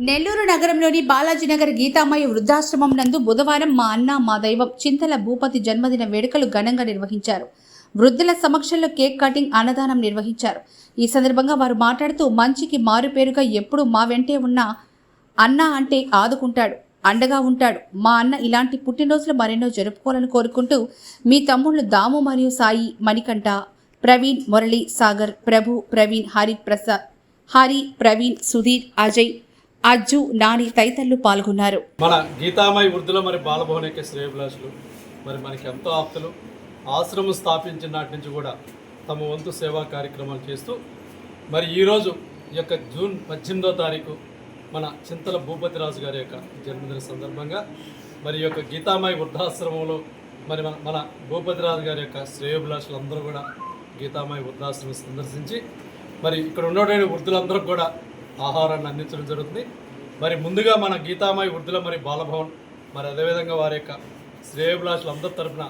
నెల్లూరు నగరంలోని బాలాజీనగర్ గీతామయ్య వృద్ధాశ్రమం నందు బుధవారం మా అన్న మా దైవం చింతల భూపతి జన్మదిన వేడుకలు ఘనంగా నిర్వహించారు. వృద్ధుల సమక్షంలో కేక్ కటింగ్ అన్నదానం నిర్వహించారు. ఈ సందర్భంగా వారు మాట్లాడుతూ మంచికి మారుపేరుగా ఎప్పుడు మా వెంటే ఉన్న అన్న అంటే ఆదుకుంటాడు అండగా ఉంటాడు. మా అన్న ఇలాంటి పుట్టినరోజులు మరెన్నో జరుపుకోవాలని కోరుకుంటూ మీ తమ్ముళ్ళు దాము మరియు సాయి మణికంఠ ప్రవీణ్ మురళి సాగర్ ప్రభు ప్రవీణ్ హరి ప్రసాద్ హరి ప్రవీణ్ సుధీర్ అజయ్ అజ్జు నాని తదితరులు పాల్గొన్నారు. మన గీతామయ వృద్ధులు మరి బాలభవన్ యొక్క శ్రేయభిలాషులు మరి మనకి ఎంతో ఆప్తులు. ఆశ్రమం స్థాపించిన నాటి నుంచి కూడా తమ వంతు సేవా కార్యక్రమాలు చేస్తూ మరి ఈరోజు ఈ యొక్క జూన్ పద్దెనిమిదో తారీఖు మన చింతల భూపతిరాజు గారి యొక్క జన్మదిన సందర్భంగా మరి ఈ యొక్క గీతామయ వృద్ధాశ్రమంలో మరి మన మన భూపతిరాజు గారి యొక్క శ్రేయోభిలాషులు అందరూ కూడా గీతామయ వృద్ధాశ్రమం సందర్శించి మరి ఇక్కడ ఉన్నటువంటి వృద్ధులందరూ కూడా ఆహారాన్ని అందించడం జరుగుతుంది. మరి ముందుగా మన గీతామయ వృద్ధుల మరి బాలభవన్ మరి అదేవిధంగా వారి యొక్క శ్రేయభిలాషులు అందరి తరపున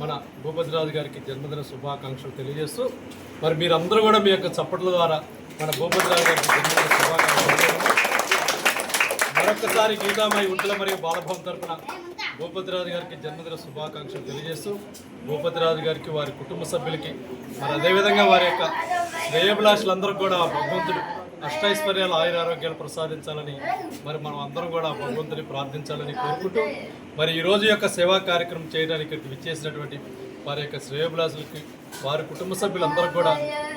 మన భూపతిరాజు గారికి జన్మదిన శుభాకాంక్షలు తెలియజేస్తూ మరి మీరందరూ కూడా మీ యొక్క చప్పట్ల ద్వారా మన భూపతిరాజు గారికి జన్మదిన శుభాకాంక్షలు మరొకసారి గీతామయ వృద్ధుల మరియు బాలభవన్ తరపున భూపతిరాజు గారికి జన్మదిన శుభాకాంక్షలు తెలియజేస్తూ భూపతిరాజు గారికి వారి కుటుంబ సభ్యులకి మరి అదేవిధంగా వారి యొక్క శ్రేయభిలాషులందరూ కూడా భగవంతుడు అష్టైశ్వర్యాలు ఆయుర ఆరోగ్యాలు ప్రసాదించాలని మరి మనం అందరం కూడా భగవంతుని ప్రార్థించాలని కోరుకుంటూ మరి ఈరోజు యొక్క సేవా కార్యక్రమం చేయడానికి విచ్చేసినటువంటి వారి యొక్క శ్రేయభిలాషులకి వారి కుటుంబ సభ్యులందరూ కూడా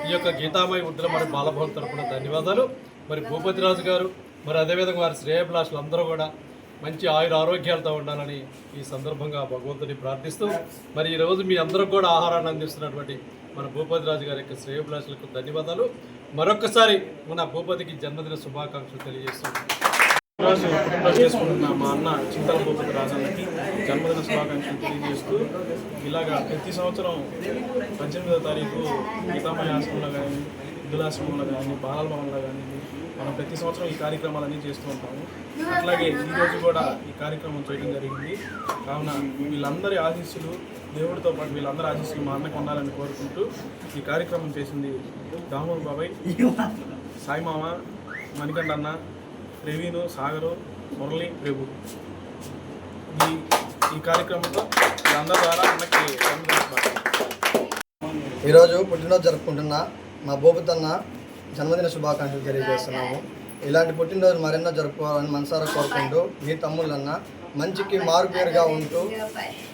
ఈ యొక్క గీతామయ వృద్ధుల మరి బాలభవన్ తరపున ధన్యవాదాలు. మరి భూపతిరాజు గారు మరి అదేవిధంగా వారి శ్రేయభిలాషులు అందరూ కూడా మంచి ఆయుర ఆరోగ్యాలతో ఉండాలని ఈ సందర్భంగా భగవంతుని ప్రార్థిస్తూ మరి ఈరోజు మీ అందరూ కూడా ఆహారాన్ని అందిస్తున్నటువంటి మన భూపతిరాజు గారి యొక్క శ్రేయభిలాషులకు ధన్యవాదాలు. మరొకసారి మన భూపతికి జన్మదిన శుభాకాంక్షలు తెలియజేస్తున్నాం చేసుకుంటున్న మా అన్న చింతల భూపతి రాజానికి జన్మదిన శుభాకాంక్షలు తెలియజేస్తూ ఇలాగా ప్రతి సంవత్సరం పద్దెనిమిదవ తారీఖు గీతామయ ఆశ్రమంలో కానీ వృద్ధులాశ్రమంలో కానీ బాలల భవన్లో కానీ మనం ప్రతి సంవత్సరం ఈ కార్యక్రమాలన్నీ చేస్తూ ఉంటాము. అట్లాగే ఈరోజు కూడా ఈ కార్యక్రమం చేయడం జరిగింది. కావున వీళ్ళందరి ఆశీస్సులు దేవుడితో పాటు వీళ్ళందరి ఆశీస్సులు మా అన్నకు ఉండాలని కోరుకుంటూ ఈ కార్యక్రమం చేసింది దామోదర్ బాబాయ్ సాయి మామ మణికంఠ అన్న ప్రవీణ్ సాగరు మురళి ప్రభు. ఈ ఈ కార్యక్రమంలో వీళ్ళందరి ద్వారా అన్నకి. ఈరోజు పుట్టినరోజు జరుపుకుంటున్న మా బోబుతన్న జన్మదిన శుభాకాంక్షలు తెలియజేస్తున్నాము. ఇలాంటి పుట్టినరోజు మరెన్నో జరుపుకోవాలని మనసారా కోరుకుంటూ మీ తమ్ముళ్ళన్న మంచికి మారుపేరుగా ఉంటూ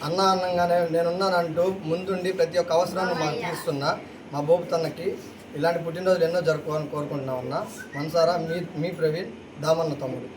అన్న అన్నంగానే నేనున్నానంటూ ముందుండి ప్రతి ఒక్క అవసరాన్ని మాకు తీస్తున్న మా బోబుతన్నకి ఇలాంటి పుట్టినరోజులు ఎన్నో జరుపుకోవాలని కోరుకుంటున్నామన్న. మనసారా మీ మీ ప్రవీణ్ దామన్న తమ్ముడు.